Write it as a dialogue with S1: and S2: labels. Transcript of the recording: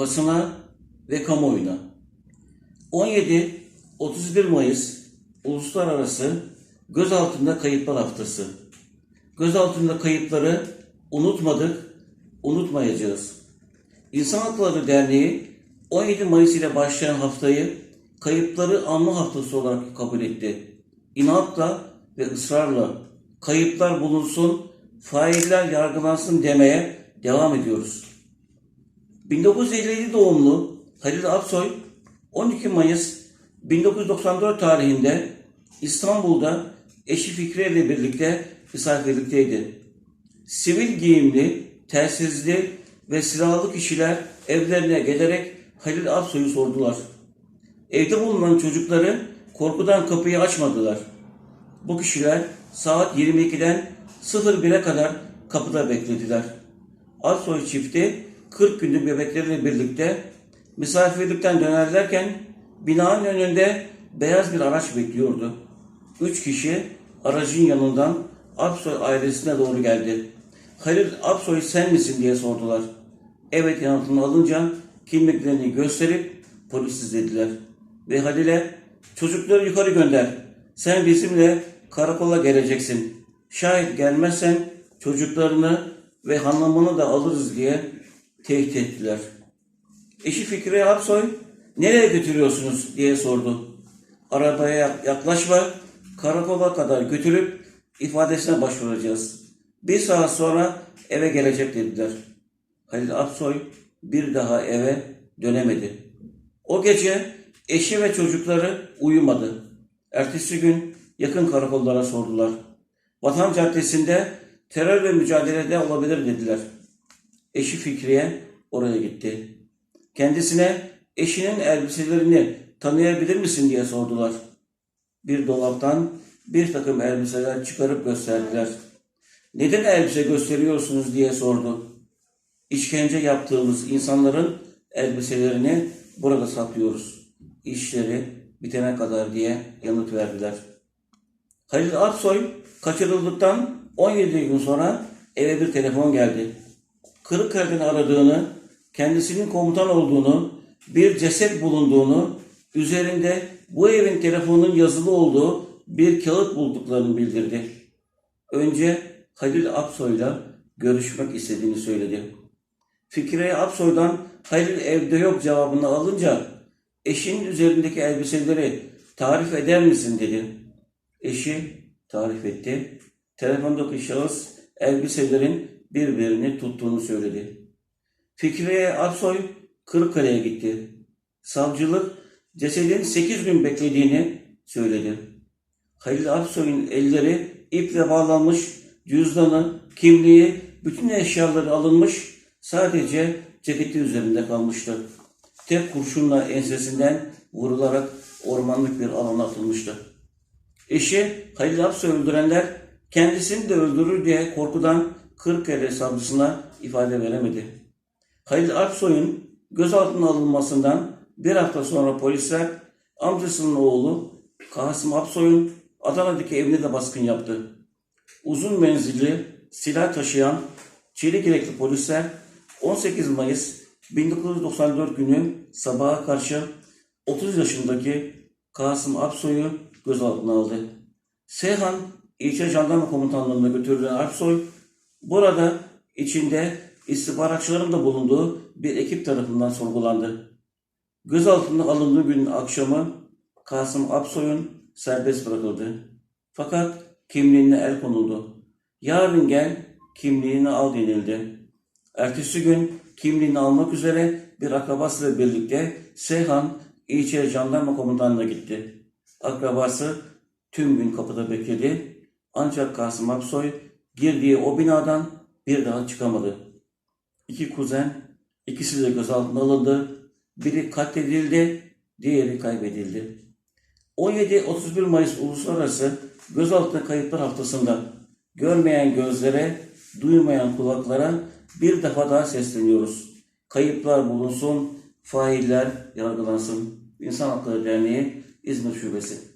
S1: basına ve kamuoyuna. 17-31 Mayıs Uluslararası Gözaltında Kayıplar Haftası. Gözaltında kayıpları unutmadık, unutmayacağız. İnsan Hakları Derneği 17 Mayıs ile başlayan haftayı kayıpları anma haftası olarak kabul etti. İnatla ve ısrarla kayıplar bulunsun, failler yargılansın demeye devam ediyoruz. 1957 doğumlu Halil Aksoy 12 Mayıs 1994 tarihinde İstanbul'da eşi Fikriye ile birlikte misafirlikteydi. Sivil giyimli, telsizli ve silahlı kişiler evlerine gelerek Halil Aksoy'u sordular. Evde bulunan çocukları korkudan kapıyı açmadılar. Bu kişiler saat 22'den 01'e kadar kapıda beklediler. Aksoy çifti 40 günlük bebekleriyle birlikte misafirlikten dönerlerken binanın önünde beyaz bir araç bekliyordu. Üç kişi aracın yanından Aksoy ailesine doğru geldi. Halil Aksoy sen misin diye sordular. Evet yanıtını alınca kimliklerini gösterip polis dediler. Ve Halil'e çocukları yukarı gönder. Sen bizimle karakola geleceksin. Şayet gelmezsen çocuklarını ve hanımını da alırız diye tehdit ettiler. Eşi Fikriye Aksoy nereye götürüyorsunuz diye sordu. Arabaya yaklaşma, karakola kadar götürüp ifadesine başvuracağız. Bir saat sonra eve gelecek dediler. Halil Aksoy bir daha eve dönemedi. O gece eşi ve çocukları uyumadı. Ertesi gün yakın karakollara sordular. Vatan Caddesi'nde terörle mücadelede olabilir dediler. Eşi Fikriye oraya gitti. Kendisine eşinin elbiselerini tanıyabilir misin diye sordular. Bir dolaptan bir takım elbiseler çıkarıp gösterdiler. Neden elbise gösteriyorsunuz diye sordu. İşkence yaptığımız insanların elbiselerini burada saklıyoruz. İşleri bitene kadar diye yanıt verdiler. Halil Aksoy kaçırıldıktan 17 gün sonra eve bir telefon geldi. Kırıkkale'den aradığını, kendisinin komutan olduğunu, bir ceset bulunduğunu, üzerinde bu evin telefonunun yazılı olduğu bir kağıt bulduklarını bildirdi. Önce Halil Aksoy'la görüşmek istediğini söyledi. Fikriye Aksoy'dan Halil evde yok cevabını alınca eşinin üzerindeki elbiseleri tarif eder misin dedi. Eşi tarif etti. Telefondaki şahıs elbiselerin birbirini tuttuğunu söyledi. Fikriye Aksoy Kırıkkale'ye gitti. Savcılık cesedin 8 gün beklediğini söyledi. Halil Aksoy'un elleri iple bağlanmış, cüzdanı, kimliği, bütün eşyaları alınmış, sadece ceketi üzerinde kalmıştı. Tek kurşunla ensesinden vurularak ormanlık bir alana atılmıştı. Eşi Halil Aksoy öldürenler kendisini de öldürür diye korkudan Kırıkkale savcısına ifade veremedi. Halil Aksoy'un gözaltına alınmasından bir hafta sonra polisler amcasının oğlu Kasım Aksoy'un Adana'daki evine de baskın yaptı. Uzun menzilli silah taşıyan çelik yürekli polisler 18 Mayıs 1994 günü sabaha karşı 30 yaşındaki Kasım Aksoy'u gözaltına aldı. Seyhan İlçe Jandarma Komutanlığı'na götürülen Aksoy, burada içinde istihbaratçıların da bulunduğu bir ekip tarafından sorgulandı. Gözaltına alındığı günün akşamı Kasım Aksoy'un serbest bırakıldı. Fakat kimliğine el konuldu. Yarın gel kimliğini al denildi. Ertesi gün kimliğini almak üzere bir akrabasıyla birlikte Seyhan İlçe Jandarma Komutanlığı'na gitti. Akrabası tüm gün kapıda bekledi. Ancak Kasım Aksoy girdiği o binadan bir daha çıkamadı. İki kuzen, ikisi de gözaltına alındı. Biri katledildi, diğeri kaybedildi. 17-31 Mayıs Uluslararası Gözaltı Kayıplar Haftası'nda görmeyen gözlere, duymayan kulaklara bir defa daha sesleniyoruz. Kayıplar bulunsun, failler yargılansın. İnsan Hakları Derneği İzmir Şubesi.